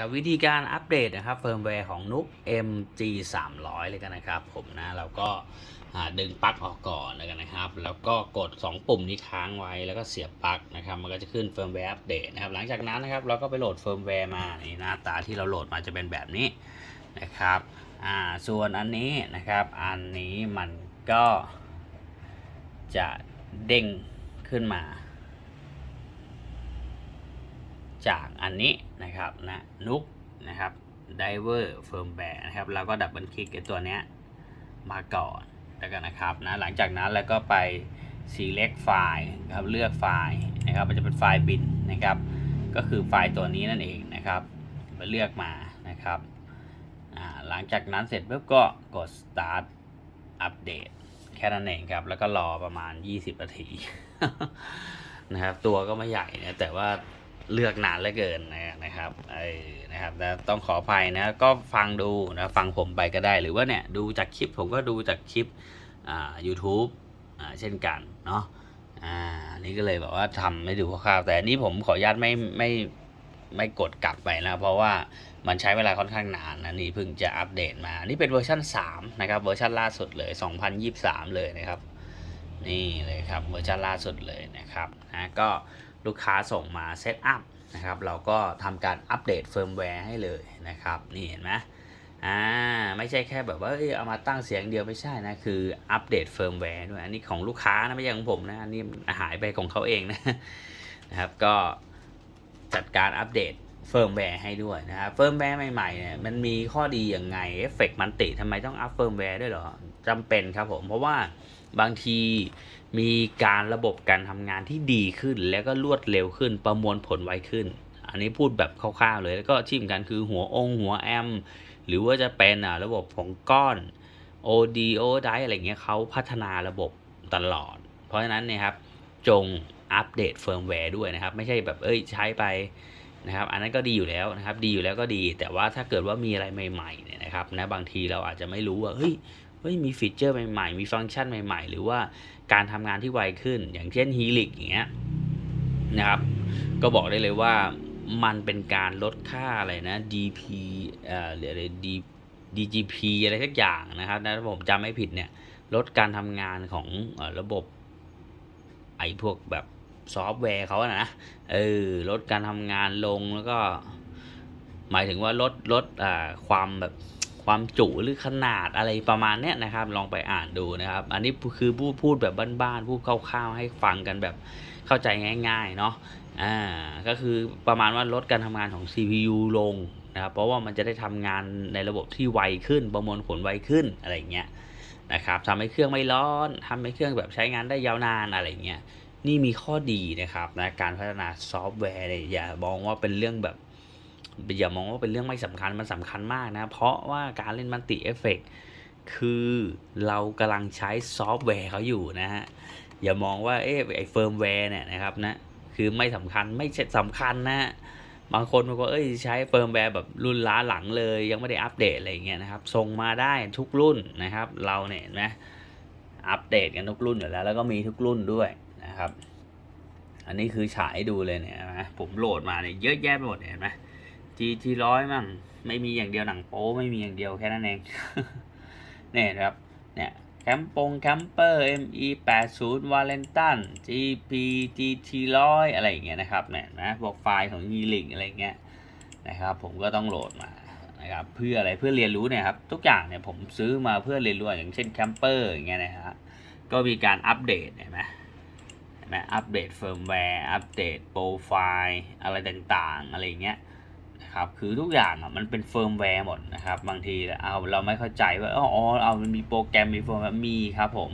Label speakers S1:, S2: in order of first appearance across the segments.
S1: ครับวิธีการอัปเดตนะครับเฟิร์มแวร์ของนุก MG 300 เลยกันนะครับ ผมนะเราก็ดึงปลั๊กออกก่อนแล้วกันนะครับ แล้วก็กด 2 ปุ่มนี้ค้างไว้แล้วก็เสียบปลั๊กนะครับ มันก็จะขึ้นเฟิร์มแวร์อัปเดตนะครับ หลังจากนั้นนะครับเราก็ไปโหลดเฟิร์มแวร์มานี่หน้าตาที่เราโหลดมาจะเป็นแบบนี้นะครับอ่าส่วนอันนี้นะครับอันนี้มันก็จะเด้งขึ้นมา จากอันนี้นะครับนะนุกนะครับ diver firmware นะครับแล้วก็ดับเบิลคลิกไอตัวเนี้ยมาก่อนแล้วกันนะครับนะหลังจากนั้นแล้วก็ไป select ไฟล์ครับเลือกไฟล์นะครับมันจะเป็นไฟล์บินนะครับ ก็คือไฟล์ตัวนี้นั่นเองนะครับไปเลือกมานะครับหลังจากนั้นเสร็จปุ๊บก็กด start update แค่นั้นเองครับแล้วก็รอประมาณ 20นาทีนะครับตัวก็ไม่ใหญ่นะแต่ว่า เลือกนานเหลือเกินนะครับเออนะครับนะต้องขออภัยนะก็ฟังดูนะฟังผมไปก็ได้หรือว่าเนี่ยดูจากคลิปผมก็ดูจากคลิปอ่า u t u b e อ่าเช่นกันเนาะอ่านี่ก็เลยแบบว่าทำไม่ดูคร่าวๆแต่อันนี้ผมขออนุญาตไม่ไม่ไม่กดกลับไปนะเพราะว่ามันใช้เวลาค่อนข้างนานนะนี่เพิ่งจะอัปเดตมา นี่เป็นเวอร์ชัน3นะครับเวอร์ชันล่าสุดเลย 2023 เลยนะครับ นี่เลยครับเวอร์ชันล่าสุดเลยนะครับนะก็ ลูกค้าส่งมาเซตอัพนะครับเราก็ทำการอัปเดตเฟิร์มแวร์ให้เลยนะครับนี่เห็นไหมอ่าไม่ใช่แค่แบบว่าเอ้ยเอามาตั้งเสียงเดียวไม่ใช่นะคืออัปเดตเฟิร์มแวร์ด้วยอันนี้ของลูกค้านะไม่ใช่ของผมนะอันนี้หายไปของเขาเองนะนะครับก็จัดการอัปเดตเฟิร์มแวร์ให้ด้วยนะครับเฟิร์มแวร์ใหม่ๆเนี่ยมันมีข้อดีอย่างไงเอฟเฟกมันติทำไมต้องอัพเฟิร์มแวร์ด้วยเหรอจำเป็นครับผมเพราะว่าบางที มีการระบบการทำงานที่ดีขึ้น แล้วก็รวดเร็วขึ้นประมวลผลไวขึ้น อันนี้พูดแบบคร่าวๆเลยแล้วก็ที่สำคัญคือหัวองค์หัวแอม หรือว่าจะเป็นระบบของก้อน OD o d i อะไรเงี้ยเขาพัฒนาระบบตลอด เพราะฉะนั้นนี่ยครับจงอัปเดตเฟิร์มแวร์ด้วยนะครับ ไม่ใช่แบบเอ้ยใช้ไปนะครับ อันนั้นก็ดีอยู่แล้วนะครับ ดีอยู่แล้วก็ดี แต่ว่าถ้าเกิดว่ามีอะไรใหม่ๆเนี่ยนะครับนะบางทีเราอาจจะไม่รู้ว่าเฮ้ยเฮ้ยมีฟีเจอร์ใหม่ๆ มีฟังก์ชันใหม่ ๆ หรือว่า การทำงานที่ไวขึ้น อย่างเช่น Helix อย่างเงี้ยนะครับ ก็บอกได้เลยว่ามันเป็นการลดค่าอะไรนะ DP เอ่อหรืออะไร D DGP อะไรสักอย่างนะครับนะถ้าผมจำไม่ผิดเนี่ย ลดการทำงานของอระบบไอ้พวกแบบซอฟต์แวร์เขาอะนะเออลดการทำงานลงแล้วก็ หมายถึงว่าลดลดอ่าความแบบ ความจุหรือขนาดอะไรประมาณเนี้ยนะครับ ลองไปอ่านดูนะครับ อันนี้คือพูดพูดแบบบ้านๆพูดคร่าวๆ ให้ฟังกันแบบเข้าใจง่าย ๆ เนาะอ่าก็คือประมาณว่าลดการทำงานของ CPU ลงนะครับเพราะว่ามันจะได้ทำงานในระบบที่ไวขึ้น ประมวลผลไวขึ้นอะไรเงี้ยนะครับทำให้เครื่องไม่ร้อนทำให้เครื่องแบบใช้งานได้ยาวนานอะไรเงี้ยนี่มีข้อดีนะครับนะการพัฒนาซอฟต์แวร์เนี่ยอย่ามองว่าเป็นเรื่องแบบ อย่ามองว่าเป็นเรื่องไม่สำคัญมันสำคัญมากนะ เพราะว่าการเล่นมัลติเอฟเฟกคือเรากำลังใช้ซอฟต์แวร์เขาอยู่นะฮะ อย่ามองว่าเอ๊ะไอเฟิร์มแวร์เนี่ยนะครับนะคือไม่สำคัญไม่ใช่สำคัญนะ บางคนบอกว่าเอ้ยใช้เฟิร์มแวร์แบบรุ่นล้าหลังเลย ยังไม่ได้อัปเดตอะไรอย่างเงี้ยนะครับส่งมาได้ทุกรุ่นนะครับ เราเนี่ยนไหมอัปเดตกันทุกรุ่นอยู่แล้ว แล้วก็มีทุกรุ่นด้วยนะครับ อันนี้คือฉายดูเลยเนี่ยนะผมโหลดมาเนี่ยเยอะแยะไปหมดเห็นไหม GT ร้อยมั่งไม่มีอย่างเดียวหนังโป๊ไม่มีอย่างเดียวแค่นั้นเองเนี่ยนะครับเนี่ยแคมปงแคมเปอร์ ME 8 0 v a l e n t a n GP GT ร้อยอะไรอย่างเงี้ยนะครับเนี่ยนะพวกไฟล์ของ e l i n k อะไรเงี้ยนะครับผมก็ต้องโหลดมานะครับเพื่ออะไรเพื่อเรียนรู้เนี่ยครับทุกอย่างเนี่ยผมซื้อมาเพื่อเรียนรู้อย่างเช่นแคมเปอร์อย่างเงี้ยนะฮะก็มีการอัปเดตเห็นไหมเห็นไหมอัปเดตเฟิร์มแวร์อัปเดตโปรไฟล์อะไรต่างๆ อะไรเงี้ย นะครับ คือทุกอย่างอะมันเป็นเฟิร์มแวร์หมดนะครับ บางทีเอาเราไม่เข้าใจว่าอ๋อเอามันมีโปรแกรมมีเฟิร์มแวร์มีครับผม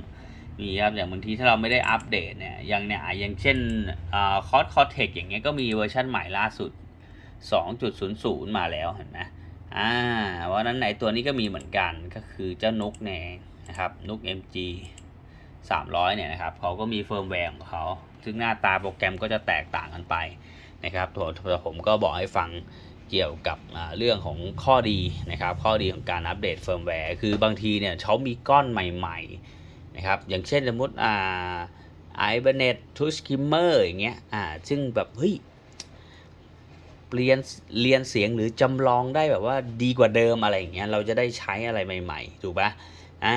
S1: มีครับอย่างบางทีถ้าเราไม่ได้อัปเดตเนี่ยอย่างเนี่ยอย่างเช่นคอร์สคอร์เทคอย่างเงี้ยก็มีเวอร์ชันใหม่ล่าสุด 2.00 มาแล้วเห็นไหมอ่าเพราะนั้นในตัวนี้ก็มีเหมือนกันก็คือเจ้านุกเนี่ยนะครับนุก MG 300 เนี่ยนะครับเขาก็มีเฟิร์มแวร์ของเขาซึ่งหน้าตาโปรแกรมก็จะแตกต่างกันไปนะครับตัวผมก็บอกให้ฟัง เกี่ยวกับเรื่องของข้อดีนะครับ ข้อดีของการอัปเดตเฟิร์มแวร์คือบางทีเนี่ยเขามีก้อนใหม่ๆนะครับอย่างเช่นสมมติอ่าไอเบเน็ตทูสคิมเมอร์อย่างเงี้ยอ่าซึ่งแบบเฮ้ยเรียนเรียนเสียงหรือจำลองได้แบบว่าดีกว่าเดิมอะไรอย่างเงี้ยเราจะได้ใช้อะไรใหม่ๆถูกปะอ่า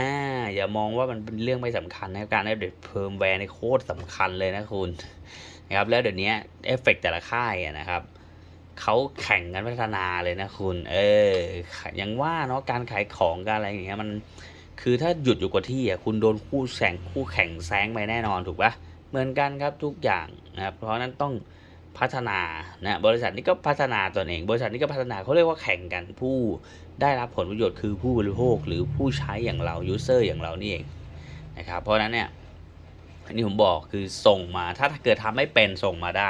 S1: อย่ามองว่ามันเป็นเรื่องไม่สำคัญนะการอัปเดตเพิ่มแวร์ในโคตรสำคัญเลยนะคุณนะครับแล้วเดี๋ยวนี้เอฟเฟกต์แต่ละค่ายนะครับ เขาแข่งกันพัฒนาเลยนะคุณ เออยังว่าเนาะการขายของการอะไรอย่างเงี้ยมันคือถ้าหยุดอยู่กับที่อะคุณโดนคู่แข่งคู่แข่งแซงไปแน่นอนถูกปะเหมือนกันครับทุกอย่างนะครับเพราะนั้นต้องพัฒนานะบริษัทนี้ก็พัฒนาตนเอง บริษัทนี้ก็พัฒนาเขาเรียกว่าแข่งกันผู้ได้รับผลประโยชน์คือผู้บริโภคหรือผู้ใช้อย่างเรายูเซอร์อย่างเรานี่เองนะครับเพราะนั้นเนี่ยอันนี้ผมบอกคือส่งมาถ้าเกิดทำไม่เป็นส่งมาได้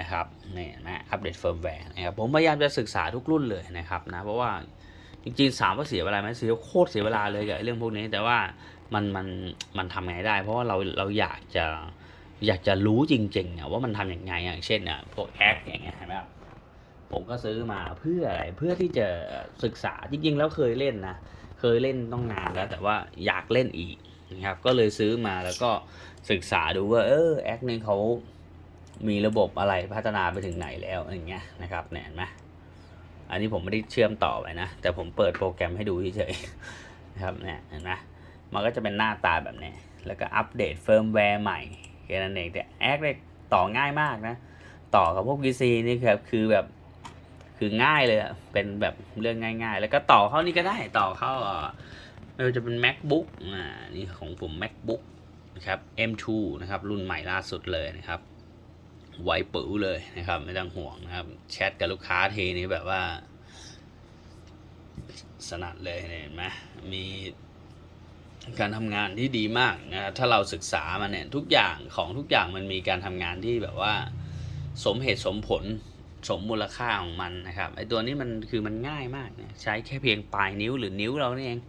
S1: นะครับนี่นะอัปเดตเฟิร์มแวร์นะครับผมพยายามจะศึกษาทุกรุ่นเลยนะครับนะเพราะว่าจริงๆสามว่าเสียเวลาไหมเสียโคตรเสียเวลาเลยกับเรื่องพวกนี้แต่ว่ามันมันมันทำไงได้ เพราะว่าเราเราอยากจะอยากจะรู้จริงๆอะว่ามันทำอย่างไงอย่างเช่นอะพวกแอคอย่างเงี้ยเห็นไหมครับผมก็ซื้อมาเพื่ออะไรเพื่อที่จะศึกษาจริง ๆ แล้วเคยเล่นนะเคยเล่นต้องนานแล้ว แต่ว่าอยากเล่นอีกนะครับก็เลยซื้อมาแล้วก็ศึกษาดูว่าเออแอคเนี่ยเขา มีระบบอะไรพัฒนาไปถึงไหนแล้วอย่างเงี้ยนะครับเนี่ยเห็นไหมอันนี้ผมไม่ได้เชื่อมต่อไปนะ แต่ผมเปิดโปรแกรมให้ดูเฉยๆนะครับเนี่ยเห็นไหมมันก็จะเป็นหน้าตาแบบนี้ แล้วก็อัปเดตเฟิร์มแวร์ใหม่แค่นั้นเองแต่แอคเนี่ยต่อง่ายมากนะ ต่อกับพวก VC นี่คือคือแบบคือง่ายเลยอะเป็นแบบเรื่องง่าย ๆ แล้วก็ต่อเข้านี่ก็ได้ต่อเข้าเอ่อไม่ว่าจะเป็น macbook อ่านี่ของผม macbook นะครับ M2 นะครับ รุ่นใหม่ล่าสุดเลยนะครับ ไวปื้เลยนะครับ ไม่ต้องห่วงนะครับ แชทกับลูกค้าทีนี้แบบว่า สนัดเลยเห็นไหมมีการทำงานที่ดีมากนะครับถ้าเราศึกษามันเนี่ยทุกอย่างของทุกอย่างมันมีการทำงานที่แบบว่า สมเหตุสมผลสมมูลค่าของมันนะครับไอตัวนี้มันคือมันง่ายมากใช้แค่เพียงปลายนิ้วหรือนิ้วเรานี่เอง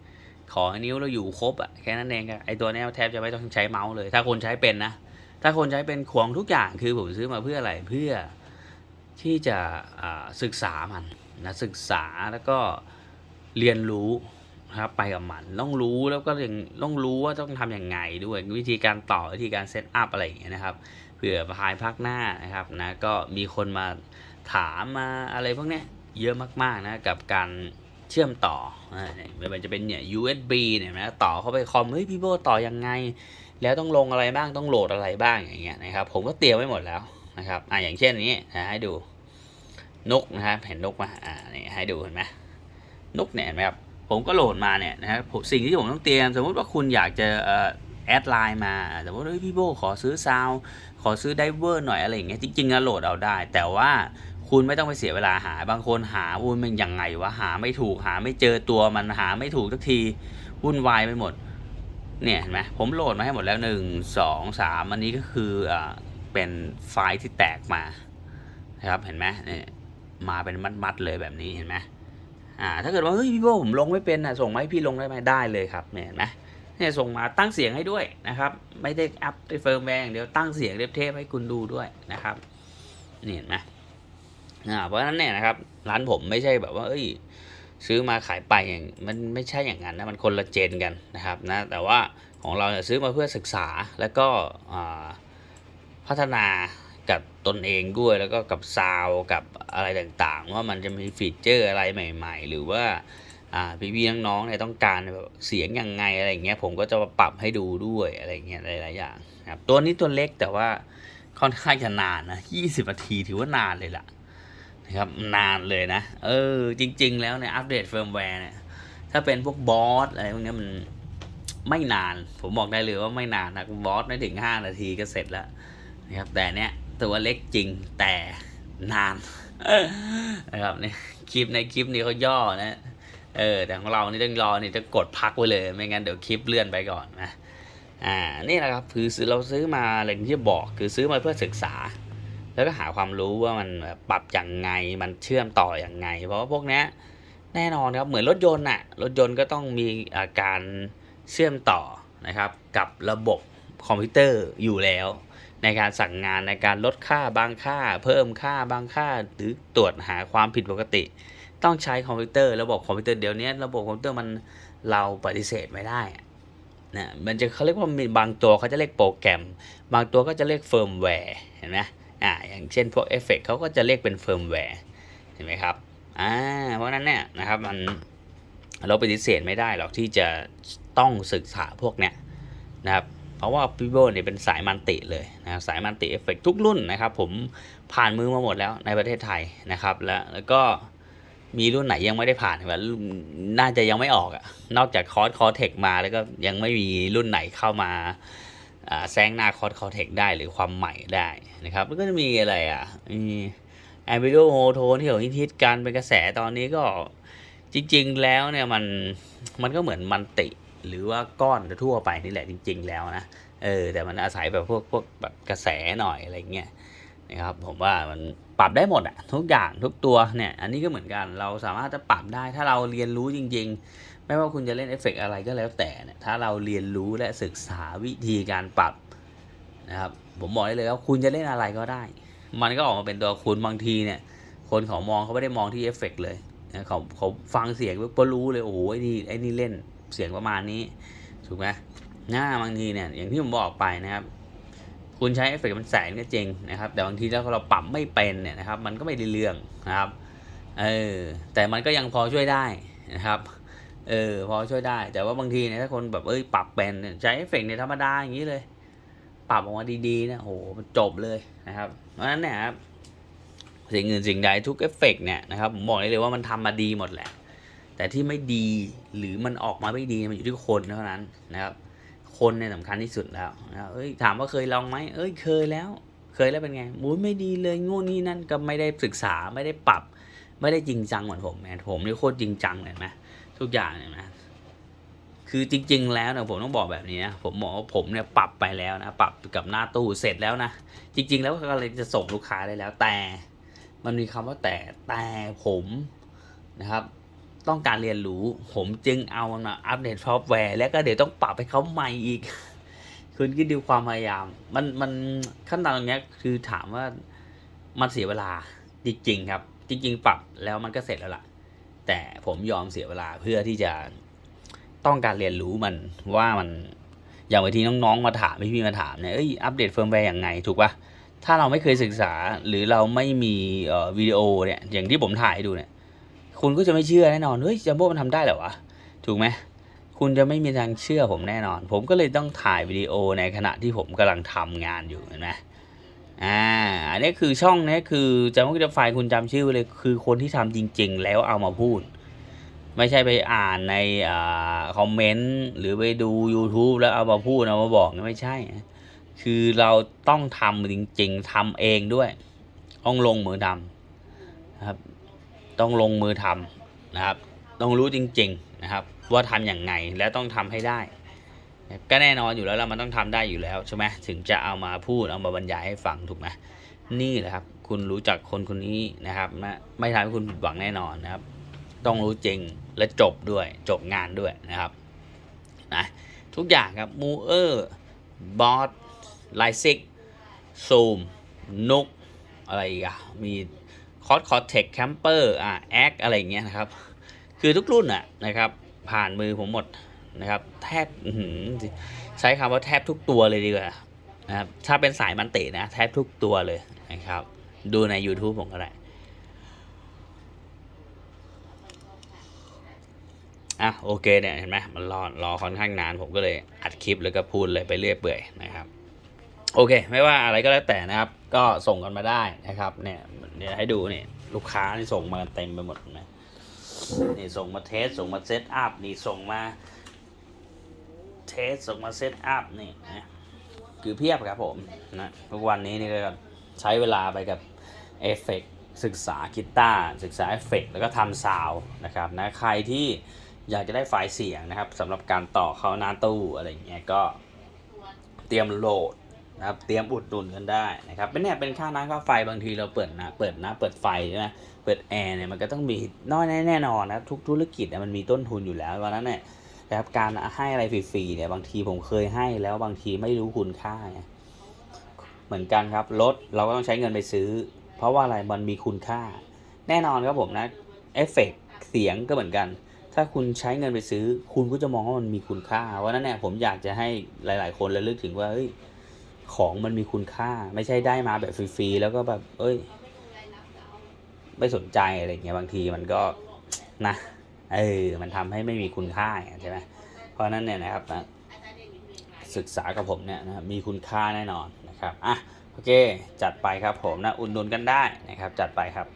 S1: ขอให้นิ้วเราอยู่ครบอะแค่นั้นเองครับไอตัวนี้แทบจะไม่ต้องใช้เมาส์เลย ถ้าคนใช้เป็นนะ ถ้าคนใช้เป็นขวงทุกอย่างคือผมซื้อมาเพื่ออะไรเพื่อที่จะศึกษามันนะศึกษาแล้วก็เรียนรู้นะครับไปกับมันต้องรู้แล้วก็ยังต้องรู้ว่าต้องทำยังไงด้วยวิธีการต่อวิธีการเซตอัพอะไรอย่างเงี้ยนะครับเผื่อภายภาคหน้านะครับนะก็มีคนมาถามมาอะไรพวกเนี้ยเยอะมากๆนะกับการเชื่อมต่ออ่าเนี่ยไม่ว่าจะเป็นเนี่ย USB เนี่ยนะต่อเข้าไปคอมเฮ้ยพี่โบต่อยังไง แล้วต้องลงอะไรบ้างต้องโหลดอะไรบ้างอย่างเงี้ยนะครับ ผมก็เตรียมไว้หมดแล้วนะครับอ่าอย่างเช่นนี้นะให้ดูนกนะครับเห็นนกไหมอ่านี่ให้ดูเห็นไหมนกเนี่ยเห็นไหมครับผมก็โหลดมาเนี่ยนะครับสิ่งที่ผมต้องเตรียม สมมติว่าคุณอยากจะเออแอดไลน์มาสมมติว่าเฮ้ยพี่โบขอซื้อซาวขอซื้อไดเวอร์หน่อยอะไรอย่างเงี้ยจริงๆนะโหลดเอาได้ แต่ว่าคุณไม่ต้องไปเสียเวลาหา บางคนหาวุ่นมันยังไงวะหาไม่ถูกหาไม่เจอตัวมันหาไม่ถูกสักทีวุ่นวายไปหมด เนี่ยเห็นไหมผมโหลดมาให้หมดแล้วหนึ่งสองสามอันนี้ก็คืออ่าเป็นไฟล์ที่แตกมานะครับเห็นไหมเนี่ยมาเป็นมัดๆเลยแบบนี้เห็นไหมอ่าถ้าเกิดว่าเฮ้ยพี่โบผมลงไม่เป็นอะส่งมาให้พี่ลงได้ไหมได้เลยครับเนี่ยเห็นไหมเนี่ยส่งมาตั้งเสียงให้ด้วยนะครับ ไม่ได้อัพในเฟิร์มแวร์อย่างเดียวตั้งเสียงเรียบเทปให้คุณดูด้วยนะครับนี่เห็นไหมอ่าเพราะฉะนั้นเนี่ยนะครับร้านผมไม่ใช่แบบว่าเอ้ย ซื้อมาขายไปอย่างมันไม่ใช่อย่างนั้นนะมันคนละเจนกันนะครับนะแต่ว่าของเราเนี่ยซื้อมาเพื่อศึกษาแล้วก็พัฒนากับตนเองด้วยแล้วก็กับซาวกับอะไรต่างๆ ว่ามันจะมีฟีเจอร์อะไรใหม่ ๆ หรือว่าอ่พี่ๆน้องๆเนี่ยต้องการแบบเสียงยังไงอะไรอย่างเงี้ยผมก็จะมาปรับให้ดูด้วยอะไรเงี้ยหลายๆอย่างครับตัวนี้ตัวเล็กแต่ว่าค่อนข้างจะนานนะ20นาทีถือว่านานเลยล่ะ นะครับนานเลยนะ เออ จริง ๆ แล้วเนี่ยอัปเดตเฟิร์มแวร์เนี่ยถ้าเป็นพวกบอสอะไรพวกนี้มันไม่นาน ผมบอกได้เลยว่าไม่นานนะบอสไม่ถึง 5 นาทีก็เสร็จแล้วนะครับแต่เนี้ยตัวเล็กจริงแต่นานนะครับเนี่ยคลิปในคลิปนี้เขาย่อนะเออแต่ของเรานี่ต้องรอนี่จะกดพักไว้เลย ไม่งั้นเดี๋ยวคลิปเลื่อนไปก่อนนะอ่านี่แหละครับคือซื้อเราซื้อมาอะไรที่บอกคือซื้อมาเพื่อศึกษา แล้วก็หาความรู้ว่ามันปรับอย่างไง มันเชื่อมต่ออย่างไง เพราะว่าพวกนี้แน่นอนครับ เหมือนรถยนต์น่ะรถยนต์ก็ต้องมีอาการเชื่อมต่อนะครับ กับระบบคอมพิวเตอร์อยู่แล้ว ในการสั่งงานในการลดค่าบางค่า เพิ่มค่าบางค่า หรือตรวจหาความผิดปกติ ต้องใช้คอมพิวเตอร์ ระบบคอมพิวเตอร์เดี๋ยวนี้ระบบคอมพิวเตอร์มันเราปฏิเสธไม่ได้อะนะมันจะเขาเรียกว่ามีบางตัวเขาจะเรียกโปรแกรม บางตัวก็จะเรียกเฟิร์มแวร์เห็นไหม อ่าอย่างเช่นพวกเอฟเฟกเขาก็จะเรียกเป็นเฟิร์มแวร์เห็นไหมครับอ่าเพราะนั้นเนี่ยนะครับมันเราปฏิเสธไม่ได้หรอกที่จะต้องศึกษาพวกเนี้ยนะครับเพราะว่าพีโบเนี่ยเป็นสายมันติเลยนะครับสายมันติเอฟเฟกทุกรุ่นนะครับผมผ่านมือมาหมดแล้วในประเทศไทยนะครับแล้วแล้วก็มีรุ่นไหนยังไม่ได้ผ่านแบบน่าจะยังไม่ออกอะนอกจากคอร์สคอร์เทคมาแล้วก็ยังไม่มีรุ่นไหนเข้ามา แซงหน้าคอร์สคอร์เทคได้หรือความใหม่ได้นะครับแล้วก็จะมีอะไรอะมีแอมบิโดโฮโทนที่เขาฮิตกันเป็นกระแสตอนนี้ก็จริง ๆ แล้วเนี่ยมันมันก็เหมือนมันติหรือว่าก้อนทั่วไปนี่แหละจริง ๆ แล้วนะเออแต่มันอาศัยแบบพวกพวกแบบกระแสหน่อยอะไรเงี้ยนะครับผมว่ามันปรับได้หมดอะทุกอย่างทุกตัวเนี่ยอันนี้ก็เหมือนกันเราสามารถจะปรับได้ถ้าเราเรียนรู้จริง ๆ ไม่ว่าคุณจะเล่นเอฟเฟกต์อะไรก็แล้วแต่เนี่ยถ้าเราเรียนรู้และศึกษาวิธีการปรับนะครับผมบอกได้เลยว่าคุณจะเล่นอะไรก็ได้ มันก็ออกมาเป็นตัวคุณบางทีเนี่ยคนเขามองเขาไม่ได้มองที่เอฟเฟกต์เลยนะเขาเขาฟังเสียงปุ๊บก็รู้เลยโอ้โหไอ้นี่ไอ้นี่เล่นเสียงประมาณนี้ถูกไหมหน้าบางทีเนี่ยอย่างที่ผมบอกไปนะครับ คุณใช้เอฟเฟกต์มันแสงก็จริงนะครับ แต่บางทีแล้วเราปรับไม่เป็นเนี่ยนะครับ มันก็ไม่ได้เรื่องนะครับเออแต่มันก็ยังพอช่วยได้นะครับ เออพอช่วยได้ แต่ว่าบางทีเนี่ยถ้าคนแบบเอ้ยปรับเป็นเนี่ยใช้เอฟเฟกต์เนี่ยธรรมดาอย่างนี้เลย ปรับออกมาดีๆเนี่ยโหมันจบเลยนะครับ เพราะฉะนั้นเนี่ยครับสิ่งอื่นสิ่งใดทุกเอฟเฟกต์เนี่ยนะครับผมบอกได้เลยว่ามันทำมาดีหมดแหละ แต่ที่ไม่ดีหรือมันออกมาไม่ดีมันอยู่ที่คนเท่านั้นนะครับ คนเนี่ยสำคัญที่สุดแล้วนะเอ้ยถามว่าเคยลองไหมเอ้ยเคยแล้ว เคยแล้วเป็นไงมุ้ยไม่ดีเลยงูนี่นั่นก็ไม่ได้ศึกษาไม่ได้ปรับ ไม่ได้จริงจังเหมือนผมแมนผมนี่โคตรจริงจังเลยนะ ทุกอย่างเนี่ยนะคือจริง ๆ แล้วเนี่ยผมต้องบอกแบบนี้นะผมบอกว่าผมเนี่ยปรับไปแล้วนะปรับกับหน้าตู้เสร็จแล้วนะจริง ๆ แล้วก็เลยจะส่งลูกค้าได้แล้วแต่ มันมีคำว่าแต่แต่ผมนะครับ ต้องการเรียนรู้ ผมจึงเอามันมาอัปเดตซอฟต์แวร์แล้วก็เดี๋ยวต้องปรับให้เขาใหม่อีก คุณคิดดูความพยายาม มันมันขั้นตอนตรงเนี้ยคือถามว่ามันเสียเวลาจริง ๆ ครับ จริง ๆ ปรับแล้วมันก็เสร็จแล้วล่ะ แต่ผมยอมเสียเวลาเพื่อที่จะต้องการเรียนรู้มันว่ามันอย่างบางทีน้องๆมาถามพี่ๆมาถามเนี่ยเอ้ยอัปเดตเฟิร์มแวร์อย่างไงถูกปะถ้าเราไม่เคยศึกษาหรือเราไม่มีเอ่อวิดีโอเนี่ยอย่างที่ผมถ่ายให้ดูเนี่ยคุณก็จะไม่เชื่อแน่นอนเฮ้ยจัมโบ้มันทำได้เหรอวะถูกไหมคุณจะไม่มีทางเชื่อผมแน่นอน ผมก็เลยต้องถ่ายวิดีโอในขณะที่ผมกำลังทำงานอยู่เห็นไหม อ่า อันนี้คือช่องนี้คือจัมโบ้จะไฟล์คุณจำชื่อไว้เลยคือคนที่ทำจริง ๆ แล้วเอามาพูด ไม่ใช่ไปอ่านในอ่าคอมเมนต์หรือไปดู YouTube แล้วเอามาพูดเอามาบอกนะไม่ใช่ คือเราต้องทำจริง ๆทำเองด้วยต้องลงมือทำนะครับ ต้องลงมือทำนะครับ ต้องรู้จริง ๆ นะครับ ว่าทำอย่างไงและต้องทำให้ได้ ก็แน่นอนอยู่แล้วเรามันต้องทำได้อยู่แล้วใช่ไหมถึงจะเอามาพูดเอามาบรรยายให้ฟังถูกไหมนี่แหละครับ คุณรู้จักคนคนนี้นะครับนะไม่ทำให้คุณผิดหวังแน่นอนนะครับ ต้องรู้จริงและจบด้วยจบงานด้วยนะครับนะทุกอย่างครับมูเออร์บอสไลซิกซูมนุกอะไรอีกอะมีคอร์สคอร์เทคแคมเปอร์อะแอคอะไรอย่างเงี้ยนะครับ คือทุกรุ่นอะนะครับ ผ่านมือผมหมด นะครับ แทบใช้คำว่าแทบทุกตัวเลยดีกว่านะครับถ้าเป็นสายมันเตะนะ แทบทุกตัวเลยนะครับ ดูใน YouTube ผมก็ได้อะโอเคเนี่ยเห็นไหมมันรอรอค่อนข้างนานผมก็เลยอัดคลิปแล้วก็พูดเลยไปเรื่อยเปื่อยนะครับ โอเค ไม่ว่าอะไรก็แล้วแต่นะครับ ก็ส่งกันมาได้นะครับ เนี่ยเดี๋ยวให้ดูนี่ลูกค้านี่ส่งมาเต็มไปหมดนะนี่ส่งมาเทสส่งมาเซตอัพนี่ส่งมา เทสส่งมาเซตอัพนี่นะคือเพียบครับผมนะทุกวันนี้นี่ก็ใช้เวลาไปกับเอฟเฟกศึกษากีตาร์ศึกษาเอฟเฟกแล้วก็ทำซาวนะครับนะใครที่อยากจะได้ไฟล์เสียงนะครับสำหรับการต่อเข้าหน้าตู้อะไรอย่างเงี้ยก็เตรียมโหลดนะครับเตรียมอุดหนุนกันได้นะครับเป็นเนี่ยเป็นค่าน้ำค่าไฟบางทีเราเปิดนะเปิดนะเปิดไฟใช่ไหมเปิดแอร์เนี่ยมันก็ต้องมีน้อยแน่นอนนะทุกธุรกิจมันมีต้นทุนอยู่แล้ววันนั้นเนี่ย นะครับการให้อะไรฟรีๆเนี่ยบางทีผมเคยให้แล้วบางทีไม่รู้คุณค่าไงเหมือนกันครับรถเราก็ต้องใช้เงินไปซื้อ เพราะว่าอะไรมันมีคุณค่า แน่นอนครับผมนะเอฟเฟกเสียงก็เหมือนกัน ถ้าคุณใช้เงินไปซื้อ คุณก็จะมองว่ามันมีคุณค่าวันนั้นเนี่ยผมอยากจะให้หลาย ๆ คนระลึกถึงว่าเฮ้ยของมันมีคุณค่า ไม่ใช่ได้มาแบบฟรีๆแล้วก็แบบ เอ้ย ไม่สนใจอะไรเงี้ยบางทีมันก็นะ เออมันทำให้ไม่มีคุณค่าไงใช่ไหมเพราะฉะนั้นเนี่ยนะครับนะศึกษากับผมเนี่ยนะมีคุณค่าแน่นอนนะครับอะโอเค จัดไปครับผมนะอุดหนุนกันได้นะครับ จัดไปครับ